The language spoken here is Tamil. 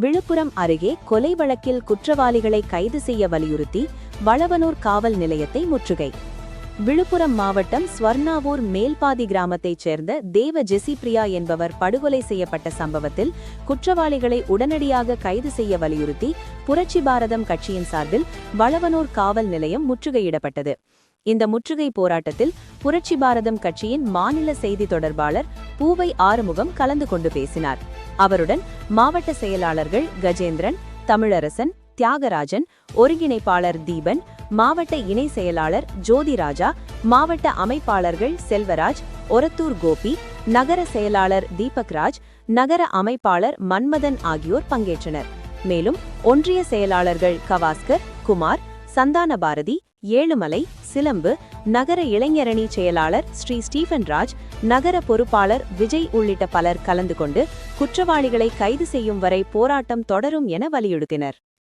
விழுப்புரம் அருகே கொலை வழக்கில் குற்றவாளிகளை கைது செய்ய வலியுறுத்தி வளவனூர் காவல் நிலையத்தை முற்றுகை. விழுப்புரம் மாவட்டம் ஸ்வர்ணாவூர் மேல்பாதி கிராமத்தைச் சேர்ந்த தேவ ஜெசிப்ரியா என்பவர் படுகொலை செய்யப்பட்ட சம்பவத்தில் குற்றவாளிகளை உடனடியாக கைது செய்ய வலியுறுத்தி புரட்சி பாரதம் கட்சியின் சார்பில் வளவனூர் காவல் நிலையம் முற்றுகையிடப்பட்டது. இந்த முற்றுகை போராட்டத்தில் புரட்சி பாரதம் கட்சியின் மாநில செய்தி தொடர்பாளர் பூவை ஆறுமுகம் கலந்து கொண்டு பேசினார். அவருடன் மாவட்ட செயலாளர்கள் கஜேந்திரன் தமிழரசன் தியாகராஜன் ஒருங்கிணைப்பாளர் தீபன் மாவட்ட இணை செயலாளர் ஜோதிராஜா மாவட்ட அமைப்பாளர்கள் செல்வராஜ் ஒரத்தூர் கோபி நகர செயலாளர் தீபக்ராஜ் நகர அமைப்பாளர் மன்மதன் ஆகியோர் பங்கேற்றனர். மேலும் ஒன்றிய செயலாளர்கள் கவாஸ்கர் குமார் சந்தான பாரதி ஏழுமலை சிலம்பு நகர இளைஞரணி செயலாளர் ஸ்ரீ ஸ்டீபன் ராஜ் நகர பொறுப்பாளர் விஜய் உள்ளிட்ட பலர் கலந்து கொண்டு குற்றவாளிகளை கைது செய்யும் வரை போராட்டம் தொடரும் என வலியுறுத்தினர்.